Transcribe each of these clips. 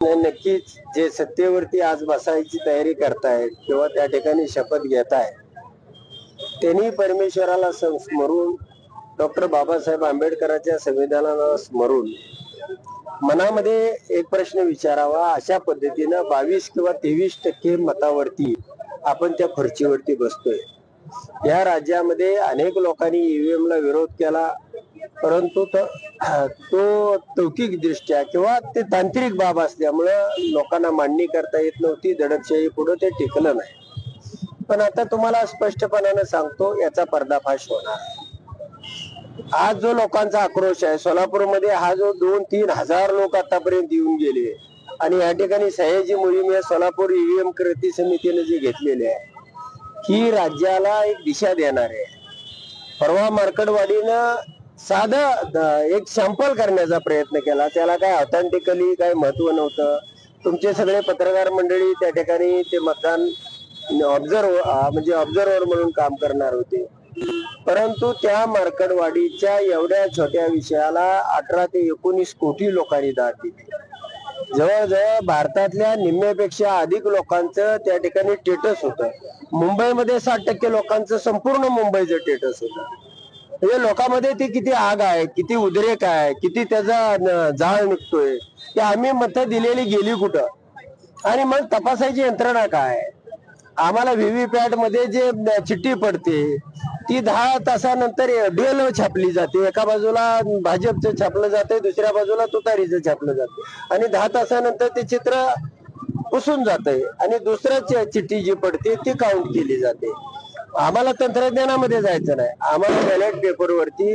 नक्कीच जे सत्तेवरती आज बसायची तयारी करतायत किंवा त्या ठिकाणी शपथ घेत त्यांनी परमेश्वराला स्मरून डॉक्टर बाबासाहेब आंबेडकरांच्या संविधानाला स्मरून मनामध्ये एक प्रश्न विचारावा अशा पद्धतीनं बावीस किंवा तेवीस टक्के मतावरती आपण त्या खुर्चीवरती बसतोय. या राज्यामध्ये अनेक लोकांनी ईव्हीएम ला विरोध केला. परंतु तो तो तौकिक दृष्ट्या किंवा ते तांत्रिक बाब असल्यामुळं लोकांना मांडणी करता येत नव्हती दडपशाही पुढे ते टिकलं नाही. पण आता तुम्हाला स्पष्टपणाने सांगतो याचा पर्दाफाश होणार. आज जो लोकांचा आक्रोश आहे सोलापूरमध्ये हा जो दोन तीन हजार लोक आतापर्यंत येऊन गेले आणि या ठिकाणी सह्याजी मोहीम या सोलापूर ईव्हीएम कृती समितीने जी घेतलेली आहे ही राज्याला एक दिशा देणार आहे. परवा मार्कडवाडीनं साधं एक सॅम्पल करण्याचा प्रयत्न केला. त्याला काय ऑथेंटिकली काय महत्त्व नव्हतं. तुमचे सगळे पत्रकार मंडळी त्या ठिकाणी ते मतदान ऑब्झर्व म्हणजे ऑब्झर्वर म्हणून काम करणार होते. परंतु त्या मार्कडवाडीच्या एवढ्या छोट्या विषयाला अठरा ते एकोणीस कोटी लोकांनी दाद दिली. जवळजवळ भारतातल्या निम्म्यापेक्षा अधिक लोकांचं त्या ठिकाणी टेटस होतं. मुंबईमध्ये साठ टक्के लोकांचं संपूर्ण मुंबईचं टेटस होतं. म्हणजे लोकांमध्ये ती किती आग आहे किती उद्रेक आहे किती त्याचा जाळ निघतोय की आम्ही मतं दिलेली गेली कुठं? आणि मग तपासायची यंत्रणा काय? आम्हाला व्हीव्हीपॅटमध्ये जे चिठ्ठी पडते ती दहा तासानंतर डुएल छापली जाते. एका बाजूला भाजपचं छापलं जाते दुसऱ्या बाजूला तुतारीचं छापलं जाते आणि दहा तासानंतर ते चित्र पुसून जाते आणि दुसऱ्या चिठ्ठी जी पडते ती काउंट केली जाते. आम्हाला तंत्रज्ञानामध्ये जायचं नाही. आम्हाला बॅलेट पेपरवरती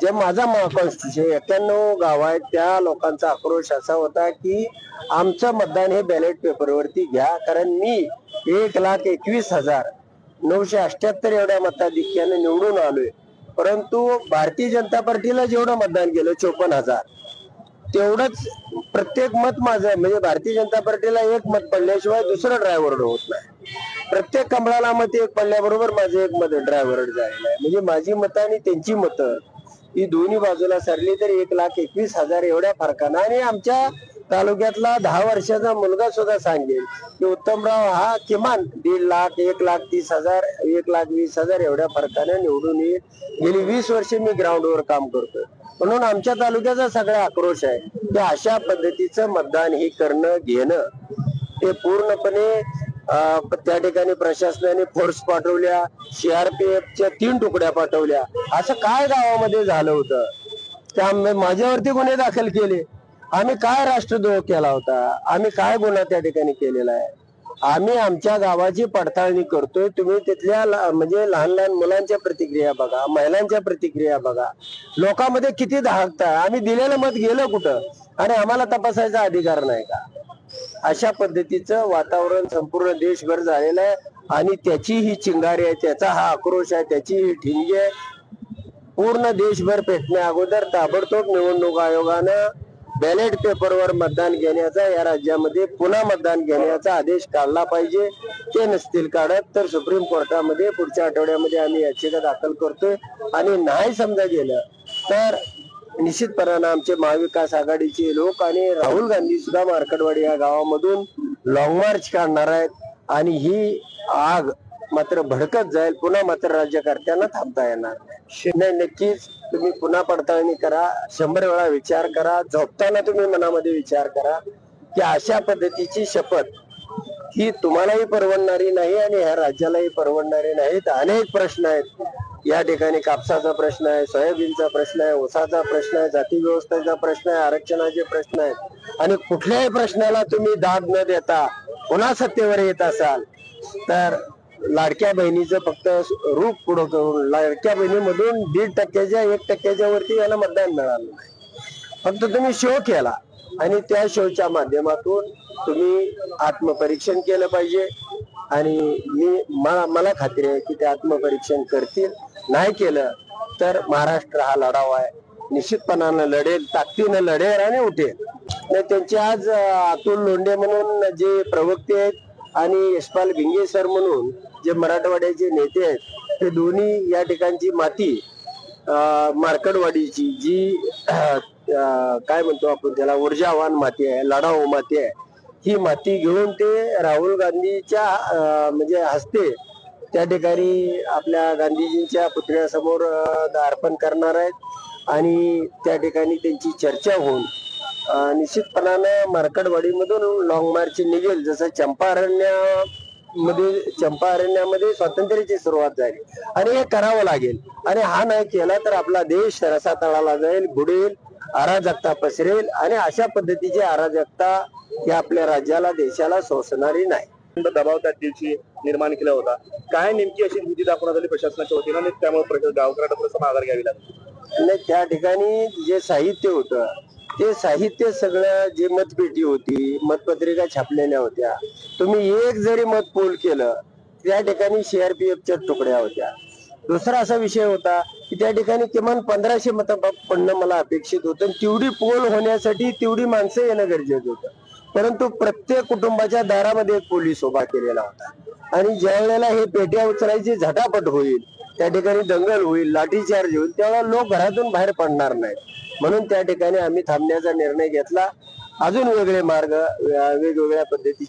जे माझा कॉन्स्टिट्युशन एक्क्याण्णव गाव आहे त्या लोकांचा आक्रोश असा होता की आमचं मतदान हे बॅलेट पेपरवरती घ्या. कारण मी एक लाख एकवीस हजार नऊशे अठ्याहत्तर एवढ्या मताधिक्याने निवडून आलोय. परंतु भारतीय जनता पार्टीला जेवढं मतदान केलं चोपन्न हजार तेवढंच प्रत्येक मत माझं म्हणजे भारतीय जनता पार्टीला एक मत पडल्याशिवाय दुसरं ड्रायव्हर होत नाही. प्रत्येक कमळाला मत एक पडल्याबरोबर माझं एक मत ड्रायव्हर झालेलं आहे. म्हणजे माझी मतं आणि त्यांची मतं ही दोन्ही बाजूला सरली तर एक लाख एकवीस हजार एवढ्या फरकानं. आणि आमच्या तालुक्यातला दहा वर्षाचा मुलगा सुद्धा सांगेल की उत्तमराव हा किमान दीड लाख एक लाख तीस हजार एक लाख वीस हजार एवढ्या फरकाने निवडून येईल. गेली वीस वर्षे मी ग्राउंडवर काम करतोय. म्हणून आमच्या तालुक्याचा सगळा आक्रोश आहे की अशा पद्धतीचं मतदान हे करणं घेणं हे पूर्णपणे त्या ठिकाणी प्रशासनाने फोर्स पाठवल्या सीआरपीएफच्या तीन तुकड्या पाठवल्या. असं काय गावामध्ये झालं होतं? त्या माझ्यावरती गुन्हे दाखल केले. आम्ही काय राष्ट्रद्रोह केला होता? आम्ही काय गुन्हा त्या ठिकाणी केलेला आहे? आम्ही आमच्या गावाची पडताळणी करतोय. तुम्ही तिथल्या म्हणजे लहान लहान मुलांच्या प्रतिक्रिया बघा महिलांच्या प्रतिक्रिया बघा. लोकांमध्ये किती धाकता आम्ही दिलेलं मत गेलं कुठं? आणि आम्हाला तपासायचा अधिकार नाही का? अशा पद्धतीचं वातावरण संपूर्ण देशभर झालेलं आहे. आणि त्याची ही चिंगारी आहे त्याचा हा आक्रोश आहे त्याची ही ठिणगी आहे. पूर्ण देशभर पेटण्या अगोदर ताबडतोब निवडणूक आयोगानं बॅलेट पेपरवर मतदान घेण्याचा या राज्यामध्ये पुन्हा मतदान घेण्याचा आदेश काढला पाहिजे. ते नसतील काढत तर सुप्रीम कोर्टामध्ये पुढच्या आठवड्यामध्ये आम्ही याचिका दाखल करतोय. आणि नाही समजा गेलं तर निश्चितपणानं आमचे महाविकास आघाडीचे लोक आणि राहुल गांधी सुद्धा मार्कडवाडी या गावामधून लॉंग मार्च काढणार आहेत. आणि ही आग मात्र भडकत जाईल. पुन्हा मात्र राज्यकर्त्यांना थांबता येणार नाही. नाही नक्कीच तुम्ही पुन्हा पडताळणी करा. शंभर वेळा विचार करा. झोपताना तुम्ही मनामध्ये विचार करा की अशा पद्धतीची शपथ ही तुम्हालाही परवडणारी नाही आणि ह्या राज्यालाही परवडणारी नाहीत. अनेक प्रश्न आहेत. या ठिकाणी कापसाचा प्रश्न आहे सोयाबीनचा प्रश्न आहे ऊसाचा प्रश्न आहे जाती व्यवस्थेचा प्रश्न आहे आरक्षणाचे प्रश्न आहेत. आणि कुठल्याही प्रश्नाला तुम्ही दाद न देता पुन्हा सत्तेवर येत असाल तर लाडक्या बहिणीचं फक्त रूप पुढं करून लाडक्या बहिणीमधून दीड टक्क्याच्या एक टक्क्याच्या वरती याला मतदान मिळालं नाही. फक्त तुम्ही शो केला आणि त्या शोच्या माध्यमातून तुम्ही आत्मपरीक्षण केलं पाहिजे. आणि मी मला मला खात्री आहे की ते आत्मपरीक्षण करतील. नाही केलं तर महाराष्ट्र हा लढावा आहे. निश्चितपणानं लढेल ताकदीनं लढेल आणि उठेल. नाही त्यांचे आज अतुल लोंढे म्हणून जे प्रवक्ते आहेत आणि यशपाल भिंगे सर म्हणून जे मराठवाड्याचे नेते आहेत ते दोन्ही या ठिकाणची माती मार्कडवाडीची जी काय म्हणतो आपण त्याला ऊर्जावान माती आहे लढाऊ माती आहे ही माती घेऊन ते राहुल गांधीच्या म्हणजे हस्ते त्या ठिकाणी आपल्या गांधीजींच्या पुतळ्यासमोर अर्पण करणार आहेत. आणि त्या ठिकाणी त्यांची चर्चा होऊन निश्चितपणानं मार्कडवाडीमधून लॉंग मार्च निघेल. जसं चंपारण्या मध्ये चंपारण्यामध्ये स्वातंत्र्याची सुरुवात झाली. आणि हे करावं लागेल. आणि हा नाही केला तर आपला देश रसातळाला जाईल बुडेल अराजकता पसरेल. आणि अशा पद्धतीची अराजकता ही आपल्या राज्याला देशाला सोसणारी नाही. दबावतात त्या दिवशी निर्माण केला होता. काय नेमकी अशी भीती दाखवण्यात आली प्रशासनाच्या वतीनं? त्यामुळे गावकऱ्यांना आधार घ्यावी लागली. त्या ठिकाणी जे साहित्य होतं ते साहित्य सगळं जे मतपेटी होती मतपत्रिका छापलेल्या होत्या तुम्ही एक जरी मत पोल केलं त्या ठिकाणी सीआरपीएफच्या तुकड्या होत्या. दुसरा असा विषय होता की त्या ठिकाणी किमान पंधराशे मत पडणं मला अपेक्षित होतं. तेवढी पोल होण्यासाठी तेवढी माणसं येणं गरजेचं होतं. परंतु प्रत्येक कुटुंबाच्या दारामध्ये एक पोलीस उभा केलेला होता. आणि ज्या वेळेला हे पेट्या उचलायची झटापट होईल त्या ठिकाणी दंगल होईल लाठीचार्ज होईल त्यावेळेला लोक घरातून बाहेर पडणार नाहीत. म्हणून त्या ठिकाणी आम्ही थांबण्याचा निर्णय घेतला. अजून वेगळे मार्ग वेगवेगळ्या पद्धतीचे